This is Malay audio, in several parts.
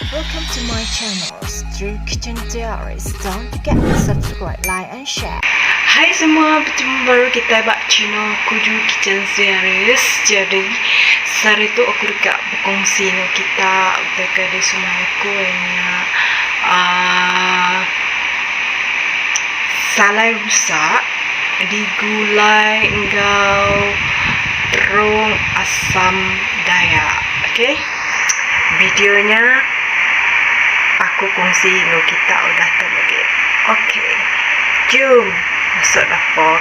Welcome to my channel, Street Kitchen Diaries. Don't forget to subscribe, like and share. Hai semua, bertemu baru kita buat channel Kuju Kitchen Series Jadi, sehari tu aku dekat berkongsi dengan kita Dekat di semua aku yang uh, Salai rusak Digulai engkau Terung asam dayak Okay Videonya Aku kongsi dengan kita udah tu lagi Okay Jom masuk dapur,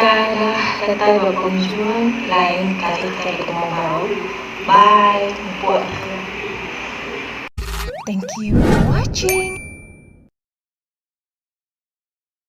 Bukanlah kata berkunjung lain kali kita bertemu baru. Bye, buat. Thank you for watching.